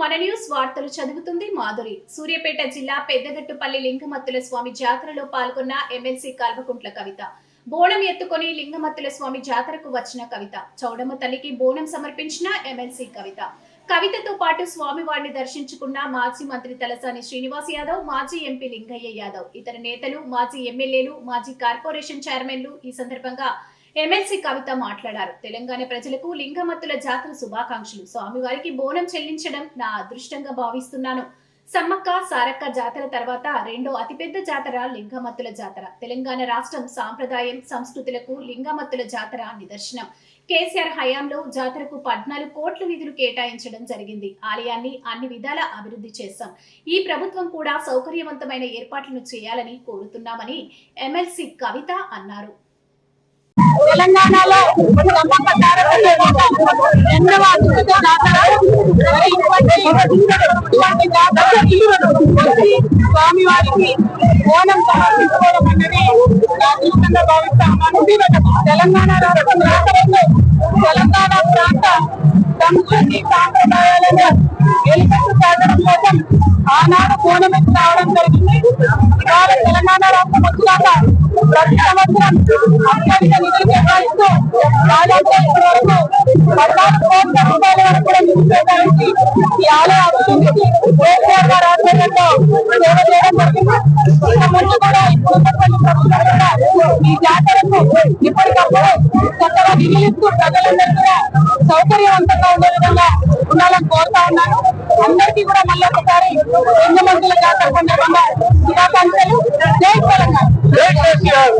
మన న్యూస్ వార్తలు చదువుతుంది మాధురి. సూర్యాపేట జిల్లా పెద్దగట్టుపల్లి లింగమత్తుల స్వామి జాతరలో పాల్గొన్న ఎమ్మెల్సీ కల్వకుంట్ల కవిత. బోనం ఎత్తుకొని లింగమత్తుల స్వామి జాతరకు వచ్చిన కవిత. చౌడమ్మ తల్లికి బోనం సమర్పించిన ఎమ్మెల్సీ కవిత. కవితతో పాటు స్వామివారిని దర్శించుకున్న మాజీ మంత్రి తలసాని శ్రీనివాస్ యాదవ్ మాజీ ఎంపీ లింగయ్య యాదవ్. ఇతర నేతలు మాజీ ఎమ్మెల్యేలు మాజీ కార్పొరేషన్ చైర్మన్లు ఈ సందర్భంగా ఎమ్మెల్సీ కవిత మాట్లాడారు. తెలంగాణ ప్రజలకు లింగమత్తుల జాతర శుభాకాంక్షలు. స్వామివారికి బోనం చెల్లించడం నా అదృష్టంగా భావిస్తున్నాను. సమ్మక్క సారక్క జాతర తర్వాత రెండో అతిపెద్ద జాతర లింగమత్తుల జాతర. తెలంగాణ రాష్ట్రం సాంప్రదాయం సంస్కృతులకు లింగమత్తుల జాతర నిదర్శనం. కేసీఆర్ హయాంలో జాతరకు పద్నాలుగు కోట్ల నిధులు కేటాయించడం జరిగింది. ఆలయాన్ని అన్ని విధాల అభివృద్ధి చేశాం ఈ ప్రభుత్వం కూడా సౌకర్యవంతమైన ఏర్పాట్లను చేయాలని కోరుతున్నామని ఎమ్మెల్సీ కవిత అన్నారు. తెలంగాణలో సమ్మక్క సారక్క రెండవ జాతర ఇటువంటి జాతరకి వచ్చి స్వామివారికి ఓనం సమర్పించుకోవడం అనేది నా అదృష్టంగా భావిస్తా ఉన్నాను తెలంగాణ రాష్ట్ర తెలంగాణ ప్రాంత సంస్కృతి సాంప్రదాయాలను వెలుపెట్టు సాగడం కోసం ఆనాడు కోనమెత్తి రావడం జరిగింది. ఇవాళ తెలంగాణ రాష్ట్రం వచ్చినాక ప్రతి సంవత్సరం అత్యధిక నిధులు కేటాయిస్తూ దాదాపు వరకు పద్నాలుగు కోట్ల రూపాయల వరకు కూడా నిధులు కేటాయించి ఈ ఆలయ అభివృద్ధికి కేసీఆర్ గారి ఆధ్వర్యంలో సేవ చేయడం జరిగింది ఇక ముందు కూడా ఇప్పుడు ప్రభుత్వం కూడా ఈ జాతరకు ఇప్పటికప్పుడు చక్కగా నిధులిస్తూ ప్రజలందరూ కూడా సౌకర్యవంతంగా ఉండే విధంగా ఉండాలని కోరుతా ఉన్నాను అందరికీ కూడా మళ్ళీ ఒకసారి రెండు మందుల జాతర సందర్భంగా శుభాకాంక్షలు. జై Thank.